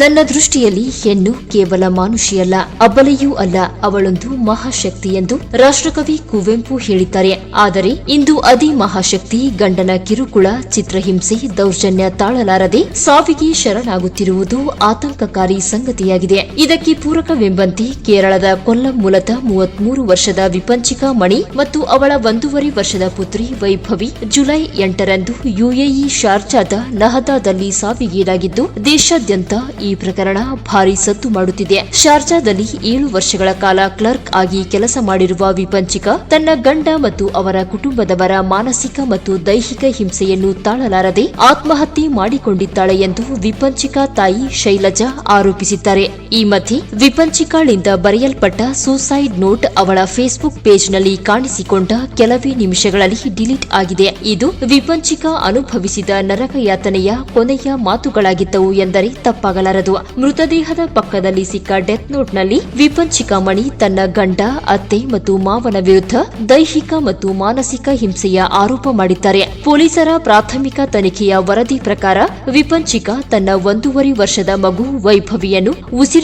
ನನ್ನ ದೃಷ್ಟಿಯಲ್ಲಿ ಹೆಣ್ಣು ಕೇವಲ ಮಾನುಷಿಯಲ್ಲ, ಅಬಲೆಯೂ ಅಲ್ಲ, ಅವಳೊಂದು ಮಹಾಶಕ್ತಿ ಎಂದು ರಾಷ್ಟ್ರಕವಿ ಕುವೆಂಪು ಹೇಳಿದ್ದಾರೆ. ಆದರೆ ಇಂದು ಅದೇ ಮಹಾಶಕ್ತಿ ಗಂಡನ ಕಿರುಕುಳ, ಚಿತ್ರಹಿಂಸೆ, ದೌರ್ಜನ್ಯ ತಾಳಲಾರದೆ ಸಾವಿಗೆ ಶರಣಾಗುತ್ತಿರುವುದು ಆತಂಕಕಾರಿ ಸಂಗತಿಯಾಗಿದೆ. ಇದಕ್ಕೆ ಪೂರಕವೆಂಬಂತೆ ಕೇರಳದ ಕೊಲ್ಲಂ ಮೂಲದ ಮೂವತ್ಮೂರು ವರ್ಷದ ವಿಪಂಚಿಕಾ ಮಣಿ ಮತ್ತು ಅವಳ ಒಂದೂವರೆ ವರ್ಷದ ಪುತ್ರಿ ವೈಭವಿ ಜುಲೈ ಎಂಟರಂದು ಯುಎಇ ಶಾರ್ಜಾದ ನಹದಾದಲ್ಲಿ ಸಾವಿಗೀಡಾಗಿದ್ದು, ದೇಶಾದ್ಯಂತ ಈ ಪ್ರಕರಣ ಭಾರೀ ಸದ್ದು ಮಾಡುತ್ತಿದೆ. ಶಾರ್ಜಾದಲ್ಲಿ ಏಳು ವರ್ಷಗಳ ಕಾಲ ಕ್ಲರ್ಕ್ ಆಗಿ ಕೆಲಸ ಮಾಡಿರುವ ವಿಪಂಚಿಕ, ತನ್ನ ಗಂಡ ಮತ್ತು ಅವರ ಕುಟುಂಬದವರ ಮಾನಸಿಕ ಮತ್ತು ದೈಹಿಕ ಹಿಂಸೆಯನ್ನು ತಾಳಲಾರದೆ ಆತ್ಮಹತ್ಯೆ ಮಾಡಿಕೊಂಡಿದ್ದಾಳೆ ಎಂದು ವಿಪಂಚಿಕ ತಾಯಿ ಶೈಲಜಾ ಆರೋಪಿಸಿದ್ದಾರೆ. ಈ ಮಧ್ಯೆ ವಿಪಂಚಿಕಾಳಿಂದ ಬರೆಯಲ್ಪಟ್ಟ ಸೂಸೈಡ್ ನೋಟ್ ಅವಳ ಫೇಸ್ಬುಕ್ ಪೇಜ್ನಲ್ಲಿ ಕಾಣಿಸಿಕೊಂಡ ಕೆಲವೇ ನಿಮಿಷಗಳಲ್ಲಿ ಡಿಲೀಟ್ ಆಗಿದೆ. ಇದು ವಿಪಂಚಿಕ ಅನುಭವಿಸಿದ ನರಕಯಾತನೆಯ ಕೊನೆಯ ಮಾತುಗಳಾಗಿದ್ದವು ಎಂದರೆ ತಪ್ಪಾಗಲಾರದು. ಮೃತದೇಹದ ಪಕ್ಕದಲ್ಲಿ ಸಿಕ್ಕ ಡೆತ್ ನೋಟ್ನಲ್ಲಿ ವಿಪಂಚಿಕಾ ಮಣಿ ತನ್ನ ಗಂಡ, ಅತ್ತೆ ಮತ್ತು ಮಾವನ ವಿರುದ್ಧ ದೈಹಿಕ ಮತ್ತು ಮಾನಸಿಕ ಹಿಂಸೆಯ ಆರೋಪ ಮಾಡಿದ್ದಾರೆ. ಪೊಲೀಸರ ಪ್ರಾಥಮಿಕ ತನಿಖೆಯ ವರದಿ ಪ್ರಕಾರ ವಿಪಂಚಿಕಾ ತನ್ನ ಒಂದೂವರೆ ವರ್ಷದ ಮಗು ವೈಭವಿಯನ್ನು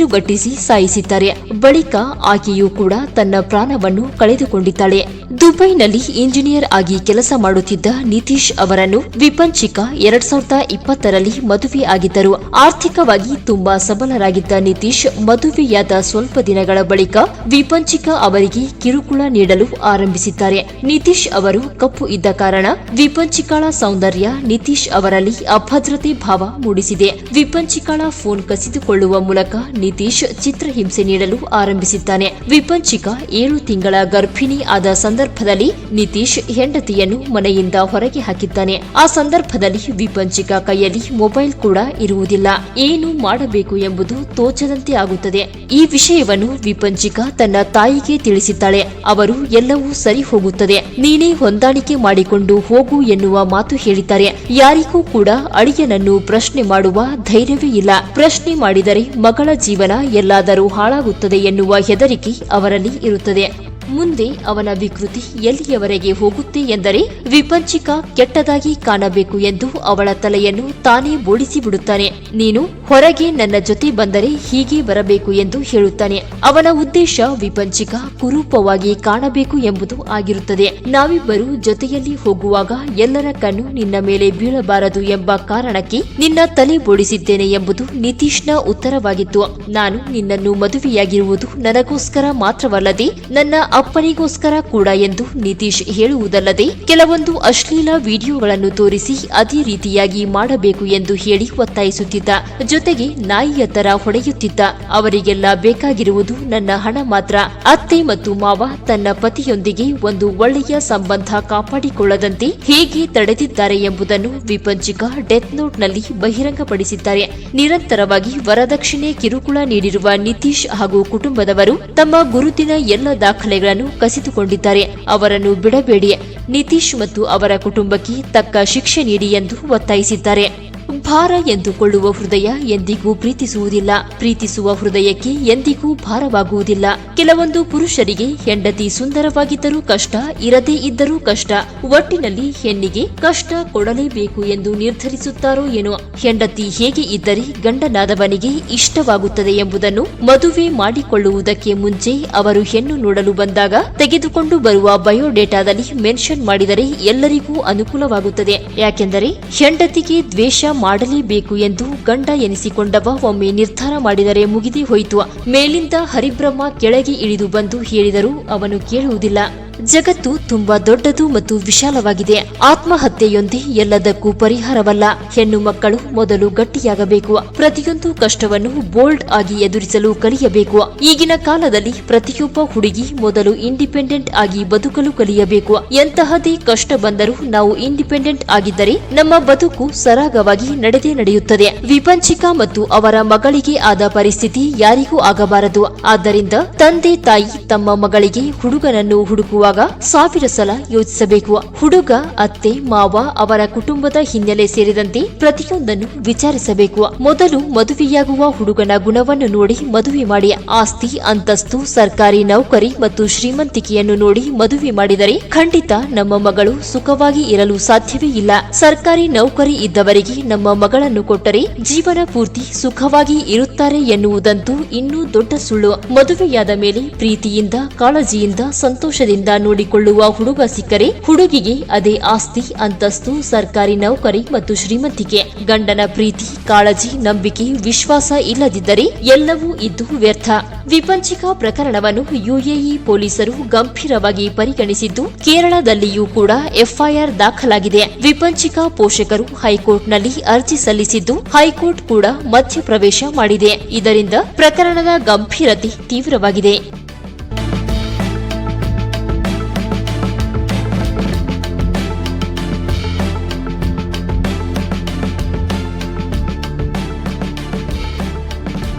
ಉಸಿರುಗಟ್ಟಿಸಿ ಸಾಯಿಸಿದ್ದಾರೆ. ಬಳಿಕ ಆಕೆಯೂ ಕೂಡ ತನ್ನ ಪ್ರಾಣವನ್ನು ಕಳೆದುಕೊಂಡಿದ್ದಾಳೆ. ದುಬೈನಲ್ಲಿ ಇಂಜಿನಿಯರ್ ಆಗಿ ಕೆಲಸ ಮಾಡುತ್ತಿದ್ದ ನಿತೀಶ್ ಅವರನ್ನು ವಿಪಂಚಿಕ ಎರಡ್ ಸಾವಿರದ ಇಪ್ಪತ್ತರಲ್ಲಿ ಮದುವೆ ಆಗಿದ್ದರು. ಆರ್ಥಿಕವಾಗಿ ತುಂಬಾ ಸಬಲರಾಗಿದ್ದ ನಿತೀಶ್ ಮದುವೆಯಾದ ಸ್ವಲ್ಪ ದಿನಗಳ ಬಳಿಕ ವಿಪಂಚಿಕ ಅವರಿಗೆ ಕಿರುಕುಳ ನೀಡಲು ಆರಂಭಿಸಿದ್ದಾರೆ. ನಿತೀಶ್ ಅವರು ಕಪ್ಪು ಇದ್ದ ಕಾರಣ ವಿಪಂಚಿಕಾಳ ಸೌಂದರ್ಯ ನಿತೀಶ್ ಅವರಲ್ಲಿ ಅಭದ್ರತೆ ಭಾವ ಮೂಡಿಸಿದೆ. ವಿಪಂಚಿಕಾಳ ಫೋನ್ ಕಸಿದುಕೊಳ್ಳುವ ಮೂಲಕ ನಿತೀಶ್ ಚಿತ್ರಹಿಂಸೆ ನೀಡಲು ಆರಂಭಿಸಿದ್ದಾನೆ. ವಿಪಂಚಿಕ ಏಳು ತಿಂಗಳ ಗರ್ಭಿಣಿ ಆದ ಸಂದರ್ಭದಲ್ಲಿ ನಿತೀಶ್ ಹೆಂಡತಿಯನ್ನು ಮನೆಯಿಂದ ಹೊರಗೆ ಹಾಕಿದ್ದಾನೆ. ಆ ಸಂದರ್ಭದಲ್ಲಿ ವಿಪಂಚಿಕ ಕೈಯಲ್ಲಿ ಮೊಬೈಲ್ ಕೂಡ ಇರುವುದಿಲ್ಲ. ಏನು ಮಾಡಬೇಕು ಎಂಬುದು ತೋಚದಂತೆ ಆಗುತ್ತದೆ. ಈ ವಿಷಯವನ್ನು ವಿಪಂಚಿಕ ತನ್ನ ತಾಯಿಗೆ ತಿಳಿಸಿದ್ದಾಳೆ. ಅವರು ಎಲ್ಲವೂ ಸರಿ ಹೋಗುತ್ತದೆ. ನೀನೇ ಹೊಂದಾಣಿಕೆ ಮಾಡಿಕೊಂಡು ಹೋಗು ಎನ್ನುವ ಮಾತು ಹೇಳಿದ್ದಾರೆ. ಯಾರಿಗೂ ಕೂಡ ಅಳಿಯನನ್ನು ಪ್ರಶ್ನೆ ಮಾಡುವ ಧೈರ್ಯವೇ ಇಲ್ಲ. ಪ್ರಶ್ನೆ ಮಾಡಿದರೆ ಮಗಳ ಎಲ್ಲಾದರೂ ಹಾಳಾಗುತ್ತದೆ ಎನ್ನುವ ಹೆದರಿಕೆ ಅವರಲ್ಲಿ ಇರುತ್ತದೆ. ಮುಂದೆ ಅವನ ವಿಕೃತಿ ಎಲ್ಲಿಯವರೆಗೆ ಹೋಗುತ್ತೆ ಎಂದರೆ ವಿಪಂಚಿಕ ಕೆಟ್ಟದಾಗಿ ಕಾಣಬೇಕು ಎಂದು ಅವಳ ತಲೆಯನ್ನು ತಾನೇ ಓಡಿಸಿಬಿಡುತ್ತಾನೆ. ನೀನು ಹೊರಗೆ ನನ್ನ ಜೊತೆ ಬಂದರೆ ಹೀಗೆ ಬರಬೇಕು ಎಂದು ಹೇಳುತ್ತಾನೆ. ಅವನ ಉದ್ದೇಶ ವಿಪಂಚಿಕ ಕುರೂಪವಾಗಿ ಕಾಣಬೇಕು ಎಂಬುದು ಆಗಿರುತ್ತದೆ. ನಾವಿಬ್ಬರು ಜೊತೆಯಲ್ಲಿ ಹೋಗುವಾಗ ಎಲ್ಲರ ಕಣ್ಣು ನಿನ್ನ ಮೇಲೆ ಬೀಳಬಾರದು ಎಂಬ ಕಾರಣಕ್ಕೆ ನಿನ್ನ ತಲೆ ಬೋಡಿಸಿದ್ದೇನೆ ಎಂಬುದು ನಿತೀಶ್ನ ಉತ್ತರವಾಗಿತ್ತು. ನಾನು ನಿನ್ನನ್ನು ಮದುವೆಯಾಗಿರುವುದು ನನಗೋಸ್ಕರ ಮಾತ್ರವಲ್ಲದೆ ನನ್ನ ಅಪ್ಪನಿಗೋಸ್ಕರ ಕೂಡ ಎಂದು ನಿತೀಶ್ ಹೇಳುವುದಲ್ಲದೆ ಕೆಲವೊಂದು ಅಶ್ಲೀಲ ವಿಡಿಯೋಗಳನ್ನು ತೋರಿಸಿ ಅದೇ ರೀತಿಯಾಗಿ ಮಾಡಬೇಕು ಎಂದು ಹೇಳಿ ಒತ್ತಾಯಿಸುತ್ತಿದ್ದ. ಜೊತೆಗೆ ನಾಯಿಯ ತರ ಹೊಡೆಯುತ್ತಿದ್ದ. ಅವರಿಗೆಲ್ಲ ಬೇಕಾಗಿರುವುದು ನನ್ನ ಹಣ ಮಾತ್ರ. ಅತ್ತೆ ಮತ್ತು ಮಾವ ತನ್ನ ಪತಿಯೊಂದಿಗೆ ಒಂದು ಒಳ್ಳೆಯ ಸಂಬಂಧ ಕಾಪಾಡಿಕೊಳ್ಳದಂತೆ ಹೇಗೆ ತಡೆದಿದ್ದಾರೆ ಎಂಬುದನ್ನು ವಿಪಂಚಿಕ ಡೆತ್ ನೋಟ್ನಲ್ಲಿ ಬಹಿರಂಗಪಡಿಸಿದ್ದಾರೆ. ನಿರಂತರವಾಗಿ ವರದಕ್ಷಿಣೆ ಕಿರುಕುಳ ನೀಡಿರುವ ನಿತೀಶ್ ಹಾಗೂ ಕುಟುಂಬದವರು ತಮ್ಮ ಗುರುತಿನ ಎಲ್ಲ ದಾಖಲೆಗಳನ್ನು ಕಸಿದುಕೊಂಡಿದ್ದಾರೆ. ಅವರನ್ನು ಬಿಡಬೇಡಿ. ನಿತೀಶ್ ಮತ್ತು ಅವರ ಕುಟುಂಬಕ್ಕೆ ತಕ್ಕ ಶಿಕ್ಷೆ ನೀಡಿ ಎಂದು ಒತ್ತಾಯಿಸಿದ್ದಾರೆ. ಭಾರ ಎಂದುಕೊಳ್ಳುವ ಹೃದಯ ಎಂದಿಗೂ ಪ್ರೀತಿಸುವುದಿಲ್ಲ. ಪ್ರೀತಿಸುವ ಹೃದಯಕ್ಕೆ ಎಂದಿಗೂ ಭಾರವಾಗುವುದಿಲ್ಲ. ಕೆಲವೊಂದು ಪುರುಷರಿಗೆ ಹೆಂಡತಿ ಸುಂದರವಾಗಿದ್ದರೂ ಕಷ್ಟ, ಇರದೇ ಇದ್ದರೂ ಕಷ್ಟ. ಒಟ್ಟಿನಲ್ಲಿ ಹೆಣ್ಣಿಗೆ ಕಷ್ಟ ಕೊಡಲೇಬೇಕು ಎಂದು ನಿರ್ಧರಿಸುತ್ತಾರೋ ಏನೋ. ಹೆಂಡತಿ ಹೇಗೆ ಇದ್ದರೆ ಗಂಡನಾದವನಿಗೆ ಇಷ್ಟವಾಗುತ್ತದೆ ಎಂಬುದನ್ನು ಮದುವೆ ಮಾಡಿಕೊಳ್ಳುವುದಕ್ಕೆ ಮುಂಚೆ ಅವರು ಹೆಣ್ಣು ನೋಡಲು ಬಂದಾಗ ತೆಗೆದುಕೊಂಡು ಬರುವ ಬಯೋಡೇಟಾದಲ್ಲಿ ಮೆನ್ಷನ್ ಮಾಡಿದರೆ ಎಲ್ಲರಿಗೂ ಅನುಕೂಲವಾಗುತ್ತದೆ. ಯಾಕೆಂದರೆ ಹೆಂಡತಿಗೆ ದ್ವೇಷ ಮಾಡಲೇಬೇಕು ಎಂದು ಗಂಡ ಎನಿಸಿಕೊಂಡವ ಒಮ್ಮೆ ನಿರ್ಧಾರ ಮಾಡಿದರೆ ಮುಗಿದೇ ಹೋಯಿತು. ಮೇಲಿಂದ ಹರಿಬ್ರಹ್ಮ ಕೆಳಗೆ ಇಳಿದು ಬಂದು ಹೇಳಿದರೂ ಅವನು ಕೇಳುವುದಿಲ್ಲ. ಜಗತ್ತು ತುಂಬಾ ದೊಡ್ಡದು ಮತ್ತು ವಿಶಾಲವಾಗಿದೆ. ಆತ್ಮಹತ್ಯೆಯೊಂದೇ ಎಲ್ಲದಕ್ಕೂ ಪರಿಹಾರವಲ್ಲ. ಹೆಣ್ಣು ಮಕ್ಕಳು ಮೊದಲು ಗಟ್ಟಿಯಾಗಬೇಕು. ಪ್ರತಿಯೊಂದು ಕಷ್ಟವನ್ನು ಬೋಲ್ಡ್ ಆಗಿ ಎದುರಿಸಲು ಕಲಿಯಬೇಕು. ಈಗಿನ ಕಾಲದಲ್ಲಿ ಪ್ರತಿಯೊಬ್ಬ ಹುಡುಗಿ ಮೊದಲು ಇಂಡಿಪೆಂಡೆಂಟ್ ಆಗಿ ಬದುಕಲು ಕಲಿಯಬೇಕು. ಎಂತಹದೇ ಕಷ್ಟ ಬಂದರೂ ನಾವು ಇಂಡಿಪೆಂಡೆಂಟ್ ಆಗಿದ್ದರೆ ನಮ್ಮ ಬದುಕು ಸರಾಗವಾಗಿ ನಡೆದೇ ನಡೆಯುತ್ತದೆ. ವಿಪಂಚಿಕ ಮತ್ತು ಅವರ ಮಗಳಿಗೆ ಆದ ಪರಿಸ್ಥಿತಿ ಯಾರಿಗೂ ಆಗಬಾರದು. ಆದ್ದರಿಂದ ತಂದೆ ತಾಯಿ ತಮ್ಮ ಮಗಳಿಗೆ ಹುಡುಗನನ್ನು ಹುಡುಕುವಾಗ ಮಾಡುವಾಗ ಸಾವಿರ ಸಲ ಯೋಚಿಸಬೇಕು. ಹುಡುಗ, ಅತ್ತೆ, ಮಾವ ಅವರ ಕುಟುಂಬದ ಹಿನ್ನೆಲೆ ಸೇರಿದಂತೆ ಪ್ರತಿಯೊಂದನ್ನು ವಿಚಾರಿಸಬೇಕು. ಮೊದಲು ಮದುವೆಯಾಗುವ ಹುಡುಗನ ಗುಣವನ್ನು ನೋಡಿ ಮದುವೆ ಮಾಡಿ. ಆಸ್ತಿ, ಅಂತಸ್ತು, ಸರ್ಕಾರಿ ನೌಕರಿ ಮತ್ತು ಶ್ರೀಮಂತಿಕೆಯನ್ನು ನೋಡಿ ಮದುವೆ ಮಾಡಿದರೆ ಖಂಡಿತ ನಮ್ಮ ಮಗಳು ಸುಖವಾಗಿ ಇರಲು ಸಾಧ್ಯವೇ ಇಲ್ಲ. ಸರ್ಕಾರಿ ನೌಕರಿ ಇದ್ದವರಿಗೆ ನಮ್ಮ ಮಗಳನ್ನು ಕೊಟ್ಟರೆ ಜೀವನ ಪೂರ್ತಿ ಸುಖವಾಗಿ ಇರುತ್ತಾರೆ ಎನ್ನುವುದಂತೂ ಇನ್ನೂ ದೊಡ್ಡ ಸುಳ್ಳು. ಮದುವೆಯಾದ ಮೇಲೆ ಪ್ರೀತಿಯಿಂದ, ಕಾಳಜಿಯಿಂದ, ಸಂತೋಷದಿಂದ ನೋಡಿಕೊಳ್ಳುವ ಹುಡುಗ ಸಿಕ್ಕರೆ ಹುಡುಗಿಗೆ ಅದೇ ಆಸ್ತಿ ಅಂತಸ್ತು, ಸರ್ಕಾರಿ ನೌಕರಿ ಮತ್ತು ಶ್ರೀಮಂತಿಕೆ. ಗಂಡನ ಪ್ರೀತಿ, ಕಾಳಜಿ, ನಂಬಿಕೆ, ವಿಶ್ವಾಸ ಇಲ್ಲದಿದ್ದರೆ ಎಲ್ಲವೂ ಇದ್ದು ವ್ಯರ್ಥ. ವಿಪಂಚಿಕ ಪ್ರಕರಣವನ್ನು ಯುಎಇ ಪೊಲೀಸರು ಗಂಭೀರವಾಗಿ ಪರಿಗಣಿಸಿದ್ದು, ಕೇರಳದಲ್ಲಿಯೂ ಕೂಡ ಎಫ್ಐಆರ್ ದಾಖಲಾಗಿದೆ. ವಿಪಂಚಿಕ ಪೋಷಕರು ಹೈಕೋರ್ಟ್ನಲ್ಲಿ ಅರ್ಜಿ ಸಲ್ಲಿಸಿದ್ದು, ಹೈಕೋರ್ಟ್ ಕೂಡ ಮಧ್ಯಪ್ರವೇಶ ಮಾಡಿದೆ. ಇದರಿಂದ ಪ್ರಕರಣದ ಗಂಭೀರತೆ ತೀವ್ರವಾಗಿದೆ.